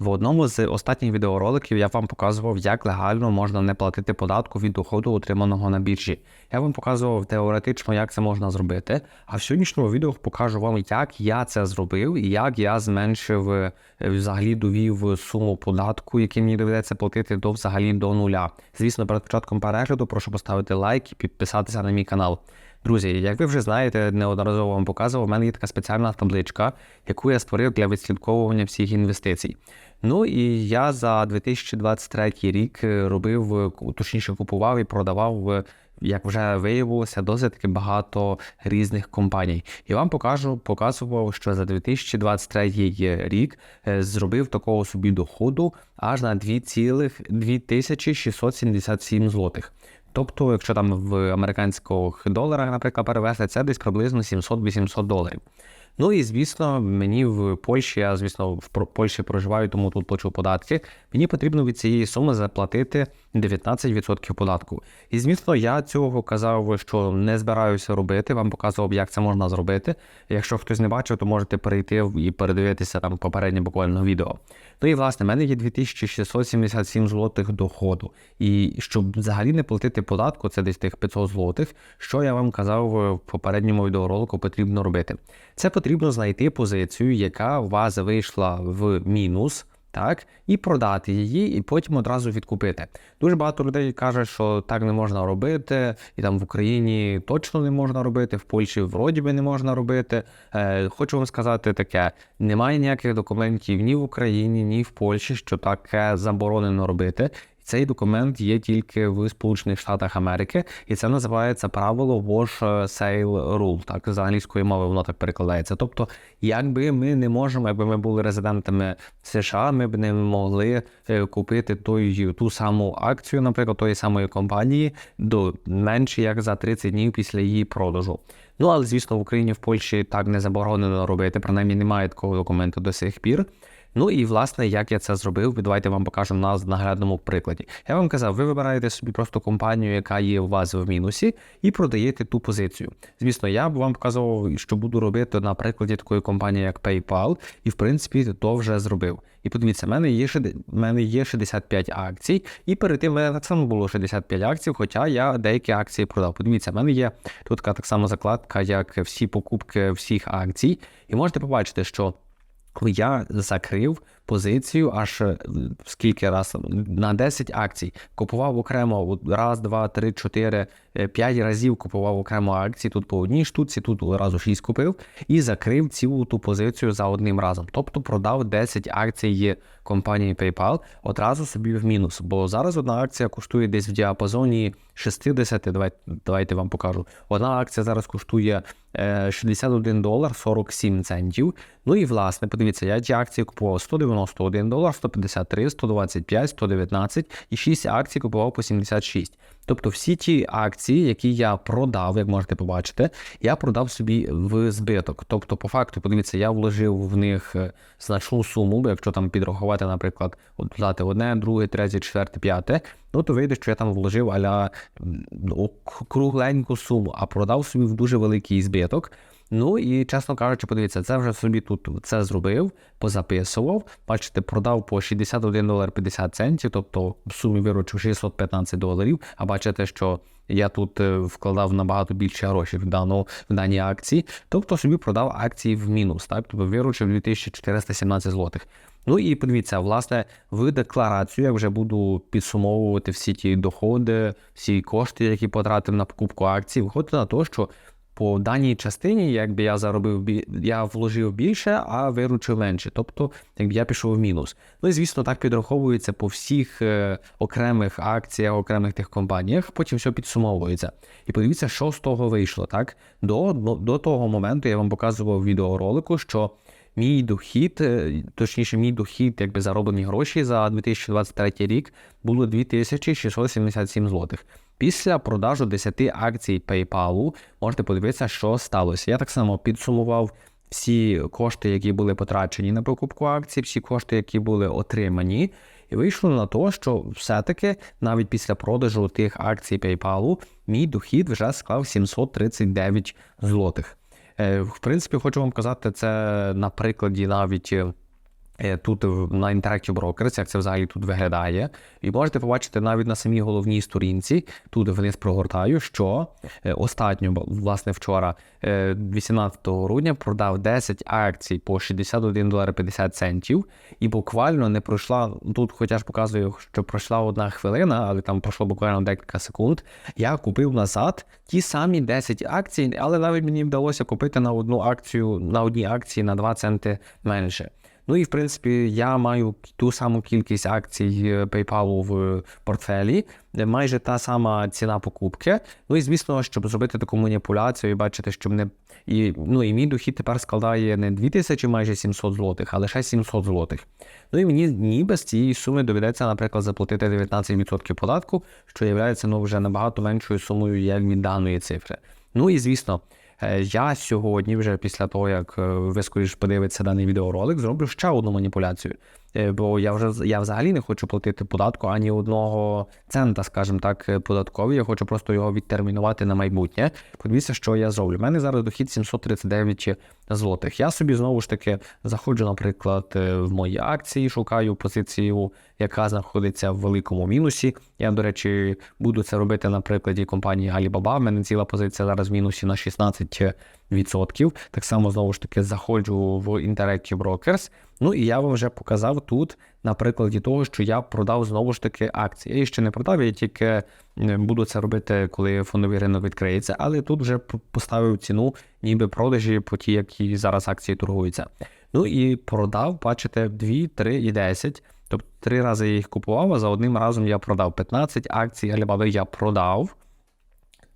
В одному з останніх відеороликів я вам показував, як легально можна не платити податку від доходу, отриманого на біржі. Я вам показував теоретично, як це можна зробити. А в сьогоднішньому відео покажу вам, як я це зробив і як я зменшив е, взагалі довів суму податку, який мені доведеться платити до взагалі до нуля. Звісно, перед початком перегляду прошу поставити лайк і підписатися на мій канал. Друзі, як ви вже знаєте, неодноразово вам показував, у мене є така спеціальна табличка, яку я створив для відслідковування всіх інвестицій. Ну і я за 2023 рік е, робив, е, точніше купував і продавав, е, як вже виявилося, досить багато різних компаній. І вам покажу, показував, що за 2023 рік зробив такого собі доходу аж на 2,2677 злотих. Тобто, якщо там в американських доларах, наприклад, перевести, це десь приблизно 700-800 доларів. Ну і звісно, мені в Польщі, я звісно в Польщі проживаю, тому тут плачу податки. Мені потрібно від цієї суми заплатити 19% податку. І звісно, я цього казав, що не збираюся робити. Вам показував, як це можна зробити. Якщо хтось не бачив, то можете перейти і передивитися там попереднє буквально відео. Ну і власне, в мене є 2677 злотих доходу. І щоб взагалі не платити податку, це десь тих 500 злотих. Що я вам казав в попередньому відеоролику, потрібно робити. Це потрібно знайти позицію, яка у вас вийшла в мінус. Так, і продати її, і потім одразу відкупити. Дуже багато людей каже, що так не можна робити, і там в Україні точно не можна робити, в Польщі вроді би не можна робити. Е, хочу вам сказати таке: немає ніяких документів ні в Україні, ні в Польщі, що таке заборонено робити. Цей документ є тільки в Сполучених Штатах Америки, і це називається правило Wash Sale Rule. Так з англійської мови воно так перекладається. Тобто, якби ми не можемо, якби ми були резидентами США, ми б не могли е, купити той ту саму акцію, наприклад, тої самої компанії, до менше як за 30 днів після її продажу. Ну але звісно, в Україні в Польщі так не заборонено робити. Принаймні немає такого документу до сих пір. Ну і власне, як я це зробив, давайте вам покажу на наглядному прикладі. Я вам казав, ви вибираєте собі просто компанію, яка є у вас в мінусі, і продаєте ту позицію. Звісно, я б вам показував, що буду робити на прикладі такої компанії, як PayPal, і в принципі то вже зробив. І подивіться, в мене є в мене є 65 акцій, і перед тим в мене так само було 65 акцій, хоча я деякі акції продав. Подивіться, в мене є тут така так само закладка, як всі покупки всіх акцій, і можете побачити, що я закрив позицію аж е, скільки раз на 10 акцій. Купував окремо раз, два, три, чотири, е, п'ять разів купував окремо акції. Тут по одній штуці, тут разу шість купив і закрив цілу ту позицію за одним разом. Тобто продав 10 акцій компанії PayPal одразу собі в мінус. Бо зараз одна акція коштує десь в діапазоні 60, давайте, давайте вам покажу. Одна акція зараз коштує е, 61 долар 47 центів. Ну і власне, подивіться, я ті акції купував 191 долар, 153, 125, 119 і 6 акцій купував по 76. Тобто всі ті акції, які я продав, як можете побачити, я продав собі в збиток. Тобто, по факту, подивіться, я вложив в них е, значну суму, бо якщо там підрахувати, наприклад, от одне, друге, третє, четверте, п'яте, ну то вийде, що я там вложив аля ну, кругленьку суму, а продав собі в дуже великий збиток. Ну і чесно кажучи, подивіться, це вже собі тут це зробив, позаписував. Бачите, продав по 61 долар 50 центів, тобто в сумі виручив 615 доларів. А бачите, що я тут е, вкладав набагато більше грошей в дану в дані акції. Тобто собі продав акції в мінус, так тобто виручив 2417 злотих. Ну і подивіться, власне, в декларацію я вже буду підсумовувати всі ті доходи, всі кошти, які потратив на покупку акцій. Виходить на те, що по даній частині, якби я заробив я вложив більше, а виручив менше. Тобто, якби я пішов в мінус. Ну і звісно, так підраховується по всіх е, окремих акціях, окремих тих компаніях. Потім все підсумовується. І подивіться, що з того вийшло. Так до, до, до того моменту я вам показував в відеоролику, що. Мій дохід, е, точніше, мій дохід, якби зароблені гроші за 2023 рік було 2677 злотих. Після продажу 10 акцій PayPal можете подивитися, що сталося. Я так само підсумував всі кошти, які були потрачені на покупку акцій, всі кошти, які були отримані. І вийшло на те, що все-таки навіть після продажу тих акцій PayPal мій дохід вже склав 739 злотих. Е, В принципі, хочу вам казати, це на прикладі навіть тут на Interactive Brokers, як це взагалі тут виглядає. І можете побачити навіть на самій головній сторінці, тут вниз прогортаю, що е, останньо, власне, вчора, е, 18 грудня, продав 10 акцій по 61 долар 50 центів. І буквально не пройшла, тут хоча ж показую, що пройшла одна хвилина, але там пройшло буквально декілька секунд. Я купив назад ті самі 10 акцій, але навіть мені вдалося купити на одну акцію, на одній акції на 2 центи менше. Ну і в принципі я маю ту саму кількість акцій е, PayPal в портфелі, майже та сама ціна покупки. Ну і звісно, щоб зробити таку маніпуляцію і бачити, що мене і ну і мій дохід тепер складає не 2000 майже 700 злотих, а лише 700 злотих. Ну і мені ніби з цієї суми доведеться, наприклад, заплатити 19% податку, що є ну, вже набагато меншою сумою як від даної цифри. Ну і звісно. Е, Я сьогодні, вже після того, як е, ви скоріш подивитеся даний відеоролик, зроблю ще одну маніпуляцію. Е, Бо я вже я взагалі не хочу платити податку ані одного цента, скажімо так, е, податковий. Я хочу просто його відтермінувати на майбутнє. Подивіться, що я зроблю. У мене зараз дохід 739 злотих. Я собі знову ж таки заходжу, наприклад, е, в мої акції, шукаю позицію, яка знаходиться в великому мінусі. Я, до речі, буду це робити на прикладі компанії Alibaba. В мене ціла позиція зараз в мінусі на 16%. Так само знову ж таки заходжу в Interactive Brokers. Ну і я вам вже показав тут на прикладі того, що я продав знову ж таки акції. Я їх ще не продав, я тільки буду це робити, коли фондовий ринок відкриється, але тут вже поставив ціну, ніби продажі по ті, які зараз акції торгуються. Ну і продав, бачите, 2, 3 і 10. Тобто три рази я їх купував, а за одним разом я продав 15 акцій Alibaba я продав.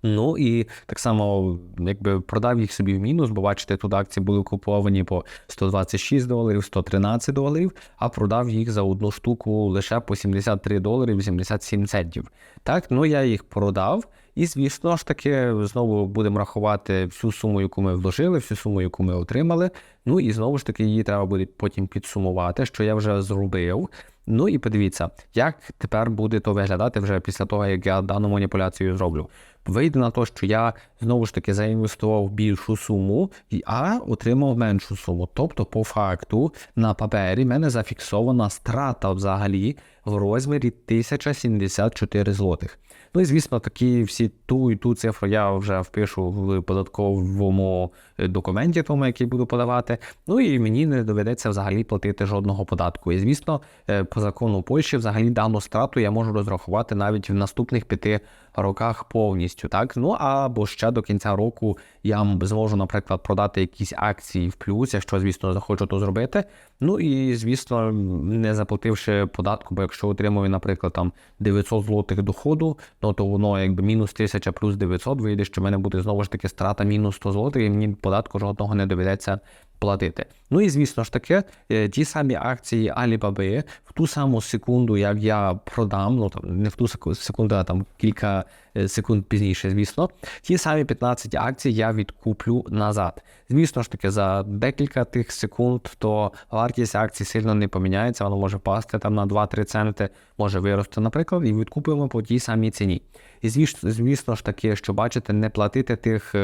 Ну і так само, якби продав їх собі в мінус, бо бачите, тут акції були куповані по 126 доларів, 113 доларів, а продав їх за одну штуку лише по 73 долари 87 центів. Так, ну я їх продав. І, звісно ж таки, знову будемо рахувати всю суму, яку ми вложили, всю суму, яку ми отримали. Ну і знову ж таки, її треба буде потім підсумувати, що я вже зробив. Ну і подивіться, як тепер буде то виглядати вже після того, як я дану маніпуляцію зроблю. Вийде на те, що я знову ж таки заінвестував більшу суму, а отримав меншу суму. Тобто, по факту, на папері в мене зафіксована страта взагалі в розмірі 1074 злотих. Ну і звісно, такі всі ту і ту цифру я вже впишу в податковому е, документі, тому який буду подавати. Ну і мені не доведеться взагалі платити жодного податку. І звісно, е, по закону Польщі взагалі дану страту я можу розрахувати навіть в наступних п'яти роках повністю. Так, ну або ще до кінця року я зможу, наприклад, продати якісь акції в плюс, якщо, звісно, захочу то зробити. Ну і звісно, не заплативши податку, бо якщо отримую, наприклад, там 900 злотих доходу, ну то воно якби мінус 1000 плюс 900 вийде, що в мене буде знову ж таки страта мінус 100 злотих, і мені податку жодного не доведеться платити. Ну і звісно ж таки, ті самі акції Alibaba в ту саму секунду, як я продам, ну там не в ту секунду, а там кілька секунд пізніше, звісно, ті самі 15 акцій я відкуплю назад. Звісно ж таки, за декілька тих секунд, то вартість акцій сильно не поміняється, воно може пасти там на 2-3 центи, може вирости, наприклад, і відкупуємо по тій самій ціні. І звісно, звісно ж таки, що бачите, не платити тих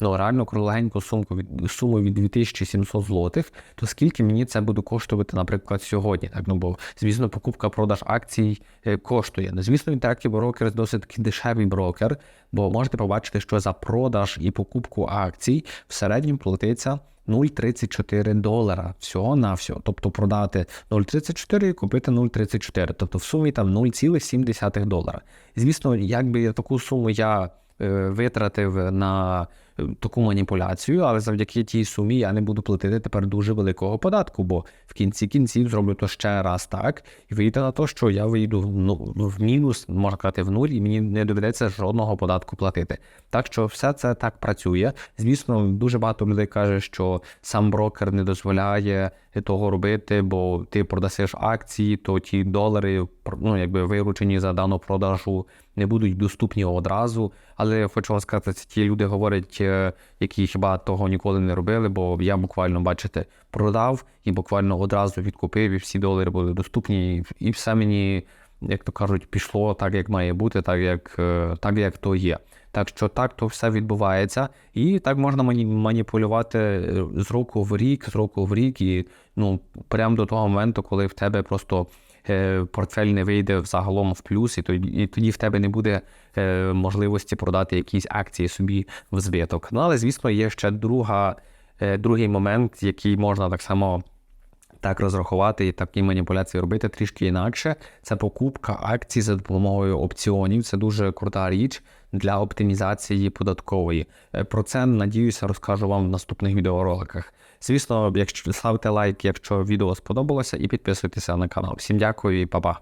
ну реально кругленьку сумку від суму від 2700 злотих, то скільки мені це буде коштувати, наприклад, сьогодні? Так, ну бо звісно, покупка продаж акцій е, коштує. Ну, звісно, Interactive Brokers досить таки дешевий брокер, бо можете побачити, що за продаж і покупку акцій в середньому платиться 0,34 долара всього на всього. Тобто продати 0,34 і купити 0,34. Тобто в сумі там 0,7 долара. Звісно, якби таку суму я е, витратив на таку маніпуляцію, але завдяки тій сумі я не буду платити тепер дуже великого податку, бо в кінці кінців зроблю то ще раз так, і вийде на те, що я вийду в, ну, в мінус, можна сказати, в нуль, і мені не доведеться жодного податку платити. Так що все це так працює. Звісно, дуже багато людей каже, що сам брокер не дозволяє того робити, бо ти продасиш акції, то ті долари, ну якби виручені за дану продажу, не будуть доступні одразу. Але я хочу вам сказати, це ті люди говорять, е, які хіба того ніколи не робили, бо я буквально, бачите, продав і буквально одразу відкупив, і всі долари були доступні, і все мені як то кажуть, пішло так, як має бути, так як, е, так, як то є. Так що так то все відбувається, і так можна мані- маніпулювати е, з року в рік, з року в рік, і ну прямо до того моменту, коли в тебе просто портфель не вийде загалом в плюс, і тоді, і тоді в тебе не буде е, можливості продати якісь акції собі в збиток. Ну але звісно, є ще друга, е, другий момент, який можна так само так розрахувати і такі маніпуляції робити трішки інакше. Це покупка акцій за допомогою опціонів. Це дуже крута річ для оптимізації податкової. Е, Про це надіюся, розкажу вам в наступних відеороликах. Звісно, якщо ставте лайк, якщо відео сподобалося, і підписуйтеся на канал. Всім дякую і па-па.